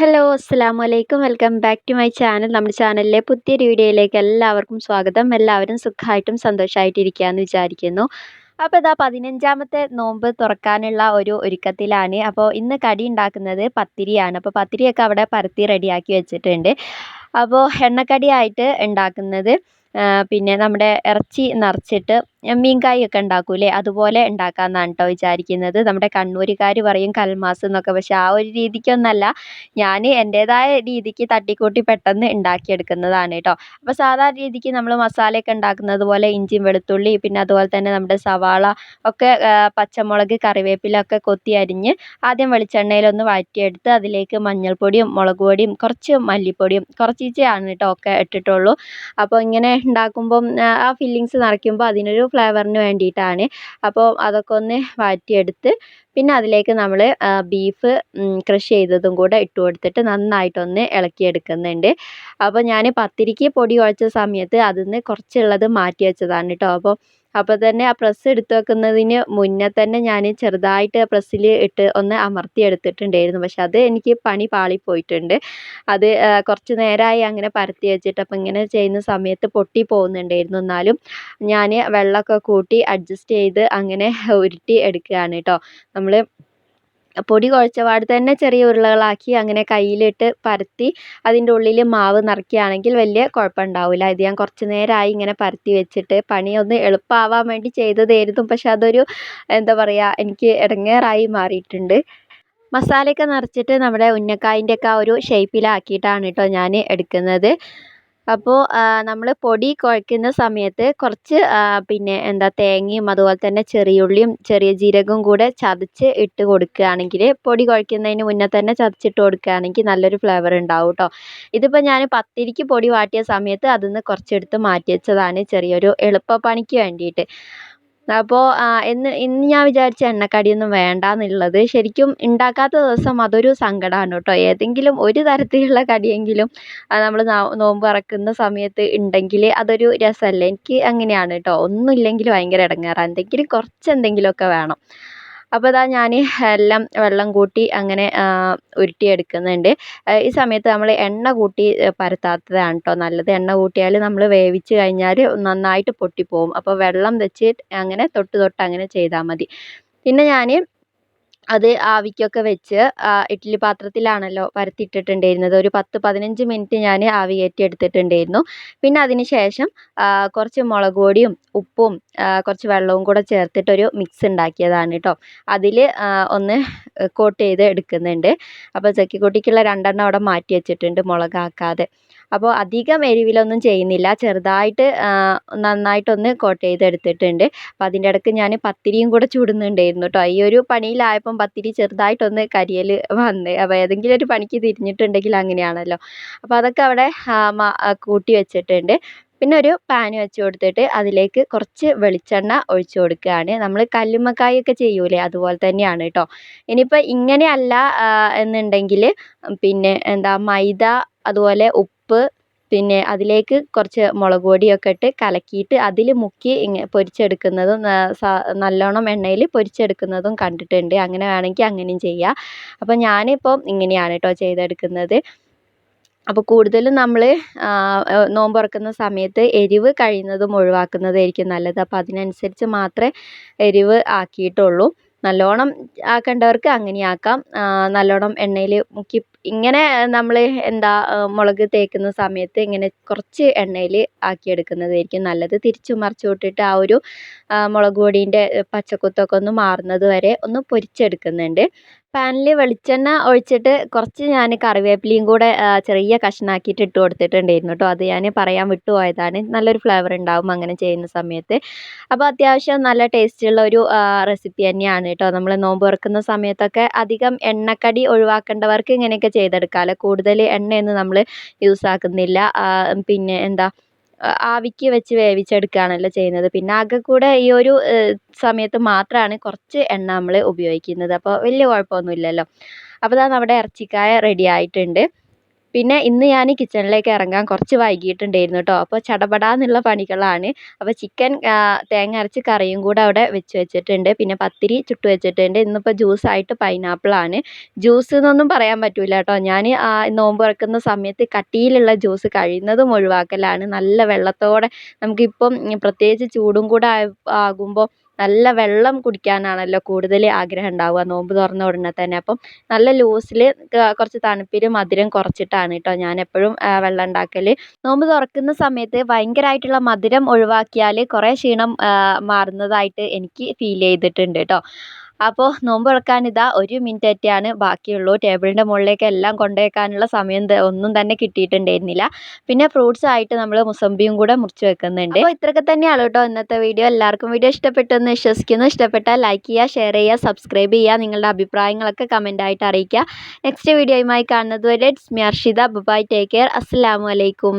Hello അസ്സാം വലൈക്കും welcome back to my channel. നമ്മുടെ ചാനലിലെ പുതിയൊരു വീഡിയോയിലേക്ക് എല്ലാവർക്കും സ്വാഗതം. എല്ലാവരും സുഖമായിട്ടും സന്തോഷമായിട്ടിരിക്കുകയെന്ന് വിചാരിക്കുന്നു. അപ്പോൾ ഇതാ പതിനഞ്ചാമത്തെ നോമ്പ് തുറക്കാനുള്ള ഒരു ഒരുക്കത്തിലാണ്. അപ്പോൾ ഇന്ന് കടി ഉണ്ടാക്കുന്നത് പത്തിരിയാണ്. അപ്പോൾ പത്തിരിയൊക്കെ അവിടെ പരത്തി റെഡിയാക്കി വെച്ചിട്ടുണ്ട്. അപ്പോൾ എണ്ണക്കടിയായിട്ട് ഉണ്ടാക്കുന്നത് പിന്നെ നമ്മുടെ ഇറച്ചി നിറച്ചിട്ട് മീൻകായി ഒക്കെ ഉണ്ടാക്കൂലേ അതുപോലെ ഉണ്ടാക്കാമെന്നാണ് കേട്ടോ വിചാരിക്കുന്നത്. നമ്മുടെ കണ്ണൂരുകാർ പറയും കൽമാസ് എന്നൊക്കെ. പക്ഷെ ആ ഒരു രീതിക്കൊന്നല്ല. ഞാൻ എന്റേതായ രീതിക്ക് തട്ടിക്കൂട്ടി പെട്ടെന്ന് ഉണ്ടാക്കിയെടുക്കുന്നതാണ് കേട്ടോ. അപ്പോൾ സാധാരണ രീതിക്ക് നമ്മൾ മസാലയൊക്കെ ഉണ്ടാക്കുന്നത് പോലെ ഇഞ്ചിയും വെളുത്തുള്ളി പിന്നെ അതുപോലെ തന്നെ നമ്മുടെ സവാള ഒക്കെ പച്ചമുളക് കറിവേപ്പില ഒക്കെ കൊത്തി അരിഞ്ഞ് ആദ്യം വെളിച്ചെണ്ണയിലൊന്ന് വഴറ്റിയെടുത്ത് അതിലേക്ക് മഞ്ഞൾപ്പൊടിയും മുളക് പൊടിയും കുറച്ച് മല്ലിപ്പൊടിയും കുറച്ചീച്ചയാണ് കേട്ടോ ഒക്കെ ഇട്ടിട്ടുള്ളൂ. അപ്പോൾ ഇങ്ങനെ ഉണ്ടാക്കുമ്പം ആ ഫില്ലിങ്സ് നിറയ്ക്കുമ്പോൾ അതിനൊരു ഫ്ലേവറിന് വേണ്ടിയിട്ടാണ്. അപ്പോൾ അതൊക്കെ ഒന്ന് വഴറ്റിയെടുത്ത് പിന്നെ അതിലേക്ക് നമ്മൾ ബീഫ് ക്രഷ് ചെയ്തതും കൂടെ ഇട്ട് കൊടുത്തിട്ട് നന്നായിട്ടൊന്ന് ഇളക്കിയെടുക്കുന്നുണ്ട്. അപ്പോൾ ഞാൻ പത്തിരിക്ക് പൊടി കുഴച്ച സമയത്ത് അതിൽ നിന്ന് കുറച്ചുള്ളത് മാറ്റി വെച്ചതാണ് കേട്ടോ അപ്പോൾ അപ്പോൾ തന്നെ ആ പ്രസ് എടുത്ത് വെക്കുന്നതിന് മുന്നേ തന്നെ ഞാൻ ചെറുതായിട്ട് പ്രസ്സിൽ ഇട്ട് ഒന്ന് അമർത്തി എടുത്തിട്ടുണ്ടായിരുന്നു. പക്ഷെ അത് എനിക്ക് പണി പാളിപ്പോയിട്ടുണ്ട്. അത് കുറച്ച് നേരമായി അങ്ങനെ പരത്തി വെച്ചിട്ട് അപ്പോൾ ഇങ്ങനെ ചെയ്യുന്ന സമയത്ത് പൊട്ടി പോകുന്നുണ്ടായിരുന്നു. എന്നാലും ഞാൻ വെള്ളമൊക്കെ കൂട്ടി അഡ്ജസ്റ്റ് ചെയ്ത് അങ്ങനെ ഉരുട്ടി എടുക്കുകയാണ് കേട്ടോ നമ്മൾ പൊടി കുഴച്ച പാട് തന്നെ ചെറിയ ഉരുളകളാക്കി അങ്ങനെ കയ്യിലിട്ട് പരത്തി അതിന്റെ ഉള്ളിൽ മാവ് നിറയ്ക്കുകയാണെങ്കിൽ വലിയ കുഴപ്പമുണ്ടാവില്ല ഇത് ഞാൻ കുറച്ച് നേരമായി ഇങ്ങനെ പരത്തി വെച്ചിട്ട് പണി ഒന്ന് എളുപ്പമാവാൻ വേണ്ടി ചെയ്തതായിരുന്നു. പക്ഷെ അതൊരു എന്താ പറയുക എനിക്ക് ഇടങ്ങേറായി മാറിയിട്ടുണ്ട്. മസാലയൊക്കെ നിറച്ചിട്ട് നമ്മുടെ ഉന്നക്കായിന്റെയൊക്കെ ആ ഒരു ഷേപ്പിലാക്കിയിട്ടാണ് കേട്ടോ ഞാൻ എടുക്കുന്നത്. അപ്പോൾ നമ്മൾ പൊടി കുഴക്കുന്ന സമയത്ത് കുറച്ച് പിന്നെ എന്താ തേങ്ങയും അതുപോലെ തന്നെ ചെറിയുള്ളിയും ചെറിയ ജീരകവും കൂടെ ചതച്ച് ഇട്ട് കൊടുക്കുകയാണെങ്കിൽ പൊടി കുഴക്കുന്നതിന് മുന്നേ തന്നെ ചതച്ചിട്ട് കൊടുക്കുകയാണെങ്കിൽ നല്ലൊരു ഫ്ലേവർ ഉണ്ടാവും കേട്ടോ ഇതിപ്പോൾ ഞാൻ പത്തിരിക്ക് പൊടി വാട്ടിയ സമയത്ത് അതിൽ നിന്ന് കുറച്ചെടുത്ത് മാറ്റി വെച്ചതാണ് ചെറിയൊരു എളുപ്പപ്പണിക്ക് വേണ്ടിയിട്ട്. അപ്പോൾ ഇന്ന് ഇന്ന് ഞാൻ വിചാരിച്ച എണ്ണക്കടിയൊന്നും വേണ്ട എന്നുള്ളത് ശരിക്കും ഉണ്ടാക്കാത്ത ദിവസം അതൊരു സങ്കടമാണ് കേട്ടോ. ഏതെങ്കിലും ഒരു തരത്തിലുള്ള കടിയെങ്കിലും നമ്മൾ നോമ്പ് തുറക്കുന്ന സമയത്ത് ഉണ്ടെങ്കിൽ അതൊരു രസമല്ലേ എനിക്ക് അങ്ങനെയാണ് കേട്ടോ. ഒന്നുമില്ലെങ്കിൽ ഭയങ്കര ഇടങ്ങേറാണ് എന്തെങ്കിലും കുറച്ച് എന്തെങ്കിലുമൊക്കെ വേണം. അപ്പോൾ ഇതാ ഞാൻ എല്ലാം വെള്ളം കൂട്ടി അങ്ങനെ ഉരുട്ടിയെടുക്കുന്നുണ്ട്. ഈ സമയത്ത് നമ്മൾ എണ്ണ കൂട്ടി പരത്താത്തതാണ് കേട്ടോ നല്ലത്. എണ്ണ കൂട്ടിയാൽ നമ്മൾ വേവിച്ച് കഴിഞ്ഞാൽ നന്നായിട്ട് പൊട്ടിപ്പോവും. അപ്പോൾ വെള്ളം വെച്ച് അങ്ങനെ തൊട്ട് തൊട്ട് അങ്ങനെ ചെയ്താൽ മതി. പിന്നെ ഞാൻ അത് ആവിക്കൊക്കെ വെച്ച് ഇഡ്ഡലി പാത്രത്തിലാണല്ലോ പരത്തിയിട്ടിട്ടുണ്ടായിരുന്നത്. ഒരു പത്ത് പതിനഞ്ച് മിനിറ്റ് ഞാൻ ആവി കയറ്റി എടുത്തിട്ടുണ്ടായിരുന്നു. പിന്നെ അതിന് ശേഷം കുറച്ച് മുളക് പൊടിയും ഉപ്പും കുറച്ച് വെള്ളവും കൂടെ ചേർത്തിട്ടൊരു മിക്സ് ഉണ്ടാക്കിയതാണ് കേട്ടോ അതിൽ ഒന്ന് കോട്ട് ചെയ്ത് എടുക്കുന്നുണ്ട്. അപ്പോൾ ചക്കിക്കുട്ടിക്കുള്ള രണ്ടെണ്ണം അവിടെ മാറ്റി വെച്ചിട്ടുണ്ട് മുളകാക്കാതെ. അപ്പോൾ അധികം എരിവിലൊന്നും ചെയ്യുന്നില്ല. ചെറുതായിട്ട് നന്നായിട്ടൊന്ന് കോട്ട് ചെയ്തെടുത്തിട്ടുണ്ട്. അപ്പോൾ അതിന്റെ ഇടയ്ക്ക് ഞാൻ പത്തിരിയും കൂടെ ചുടുന്നുണ്ടായിരുന്നു കേട്ടോ. ഈ ഒരു പണിയിലായപ്പം പത്തിരി ചെറുതായിട്ടൊന്ന് കരിയൽ വന്ന് അപ്പോൾ ഏതെങ്കിലും ഒരു പണിക്ക് തിരിഞ്ഞിട്ടുണ്ടെങ്കിൽ അങ്ങനെയാണല്ലോ. അപ്പോൾ അതൊക്കെ അവിടെ കൂട്ടി വെച്ചിട്ടുണ്ട്. പിന്നെ ഒരു പാൻ വെച്ച് കൊടുത്തിട്ട് അതിലേക്ക് കുറച്ച് വെളിച്ചെണ്ണ ഒഴിച്ചു കൊടുക്കുകയാണ്. നമ്മൾ കല്ലുമ്മക്കായൊക്കെ ചെയ്യൂലേ അതുപോലെ തന്നെയാണ് കേട്ടോ. ഇനിയിപ്പോൾ ഇങ്ങനെയല്ല എന്നുണ്ടെങ്കിൽ പിന്നെ എന്താ മൈദ അതുപോലെ ഉപ്പ് പിന്നെ അതിലേക്ക് കുറച്ച് മുളക് പൊടിയൊക്കെ ഇട്ട് കലക്കിയിട്ട് അതിൽ മുക്കി ഇങ്ങനെ പൊരിച്ചെടുക്കുന്നതും നല്ലോണം എണ്ണയിൽ പൊരിച്ചെടുക്കുന്നതും കണ്ടിട്ടുണ്ട്. അങ്ങനെ വേണമെങ്കിൽ അങ്ങനെയും ചെയ്യാം. അപ്പോൾ ഞാനിപ്പോൾ ഇങ്ങനെയാണ് കേട്ടോ ചെയ്തെടുക്കുന്നത്. അപ്പോൾ കൂടുതലും നമ്മൾ നോമ്പ് തുറക്കുന്ന സമയത്ത് എരിവ് കഴിയുന്നതും ഒഴിവാക്കുന്നതായിരിക്കും നല്ലത്. അപ്പോൾ അതിനനുസരിച്ച് മാത്രമേ എരിവ് ആക്കിയിട്ടുള്ളൂ. നല്ലോണം ആക്കേണ്ടവർക്ക് അങ്ങനെ ആക്കാം. നല്ലോണം എണ്ണയിൽ മുക്കി ഇങ്ങനെ നമ്മൾ എന്താ മുളക് തേക്കുന്ന സമയത്ത് ഇങ്ങനെ കുറച്ച് എണ്ണയിൽ ആക്കിയെടുക്കുന്നതായിരിക്കും നല്ലത്. തിരിച്ചും മറിച്ചും ഇട്ടിട്ട് ആ ഒരു മുളക് പൊടീന്റെ പച്ചക്കുത്തൊക്കെ ഒന്ന് മാറുന്നത് വരെ ഒന്ന് പൊരിച്ചെടുക്കുന്നുണ്ട്. പാനിൽ വെളിച്ചെണ്ണ ഒഴിച്ചിട്ട് കുറച്ച് ഞാൻ കറിവേപ്പിലയും കൂടെ ചെറിയ കഷ്ണാക്കിയിട്ട് ഇട്ട് കൊടുത്തിട്ടുണ്ടായിരുന്നു കേട്ടോ. അത് ഞാൻ പറയാൻ വിട്ടുപോയതാണ്. നല്ലൊരു ഫ്ലേവർ ഉണ്ടാവും അങ്ങനെ ചെയ്യുന്ന സമയത്ത്. അപ്പോൾ അത്യാവശ്യം നല്ല ടേസ്റ്റുള്ള ഒരു റെസിപ്പി തന്നെയാണ് കേട്ടോ. നമ്മൾ നോമ്പ് തുറക്കുന്ന സമയത്തൊക്കെ അധികം എണ്ണക്കടി ഒഴിവാക്കേണ്ടവർക്ക് ഇങ്ങനെയൊക്കെ ചെയ്തെടുക്കാമല്ലോ കൂടുതൽ എണ്ണയൊന്നും നമ്മൾ യൂസ് ആക്കുന്നില്ല പിന്നെ എന്താ ആവിക്ക് വെച്ച് വേവിച്ചെടുക്കുകയാണല്ലോ ചെയ്യുന്നത്. പിന്നെ ആകെ കൂടെ ഈ ഒരു സമയത്ത് മാത്രമാണ് കുറച്ച് എണ്ണ നമ്മൾ ഉപയോഗിക്കുന്നത്. അപ്പോൾ വലിയ കുഴപ്പമൊന്നുമില്ലല്ലോ. അപ്പോൾ ഇതാ നമ്മുടെ ഇറച്ചിക്കായ റെഡി ആയിട്ടുണ്ട്. പിന്നെ ഇന്ന് ഞാൻ കിച്ചണിലേക്ക് ഇറങ്ങാൻ കുറച്ച് വൈകിയിട്ടുണ്ടായിരുന്നു കേട്ടോ അപ്പോൾ ചടപടാന്നുള്ള പണികളാണ്. അപ്പോൾ ചിക്കൻ തേങ്ങ അരച്ച് കറിയും കൂടെ അവിടെ വെച്ച് വെച്ചിട്ടുണ്ട്. പിന്നെ പത്തിരി ചുട്ട് വെച്ചിട്ടുണ്ട്. ഇന്നിപ്പോൾ ജ്യൂസായിട്ട് പൈനാപ്പിളാണ് ജ്യൂസ് എന്നൊന്നും പറയാൻ പറ്റില്ല കേട്ടോ ഞാൻ നോമ്പ് തുറക്കുന്ന സമയത്ത് കട്ടിയിലുള്ള ജ്യൂസ് കഴിയുന്നതും ഒഴിവാക്കലാണ്. നല്ല വെള്ളത്തോടെ നമുക്കിപ്പം പ്രത്യേകിച്ച് ചൂടും കൂടെ ആകുമ്പോൾ നല്ല വെള്ളം കുടിക്കാനാണല്ലോ കൂടുതൽ ആഗ്രഹം ഉണ്ടാവുക നോമ്പ് തുറന്ന ഉടനെ തന്നെ. അപ്പം നല്ല ലൂസിൽ കുറച്ച് തണുപ്പിൽ മധുരം കുറച്ചിട്ടാണ് കേട്ടോ ഞാൻ എപ്പോഴും വെള്ളം ഉണ്ടാക്കൽ നോമ്പ് തുറക്കുന്ന സമയത്ത് ഭയങ്കരമായിട്ടുള്ള മധുരം ഒഴിവാക്കിയാൽ കുറേ ക്ഷീണം മാറുന്നതായിട്ട് എനിക്ക് ഫീൽ ചെയ്തിട്ടുണ്ട് കേട്ടോ അപ്പോൾ നോമ്പ് തുറക്കാൻ ഇതാ ഒരു മിനിറ്റ് മിനിറ്റൊക്കെയാണ് ബാക്കിയുള്ളൂ. ടേബിളിന്റെ മുകളിലേക്ക് എല്ലാം കൊണ്ടുവയ്ക്കാനുള്ള സമയം ഒന്നും തന്നെ കിട്ടിയിട്ടുണ്ടായിരുന്നില്ല. പിന്നെ ഫ്രൂട്ട്സ് ആയിട്ട് നമ്മൾ മുസമ്പിയും കൂടെ മുറിച്ച് വെക്കുന്നുണ്ട്. അപ്പോൾ ഇത്രയൊക്കെ തന്നെയാണ് കേട്ടോ ഇന്നത്തെ വീഡിയോ എല്ലാവർക്കും വീഡിയോ ഇഷ്ടപ്പെട്ടെന്ന് വിശ്വസിക്കുന്നു. ഇഷ്ടപ്പെട്ടാൽ ലൈക്ക് ചെയ്യുക ഷെയർ ചെയ്യുക സബ്സ്ക്രൈബ് ചെയ്യുക നിങ്ങളുടെ അഭിപ്രായങ്ങളൊക്കെ കമന്റായിട്ട് അറിയിക്കുക. നെക്സ്റ്റ് വീഡിയോയുമായി കാണുന്നത് വരെ it's me Arshitha. ബുബായ് take care അസ്സാം വലൈക്കും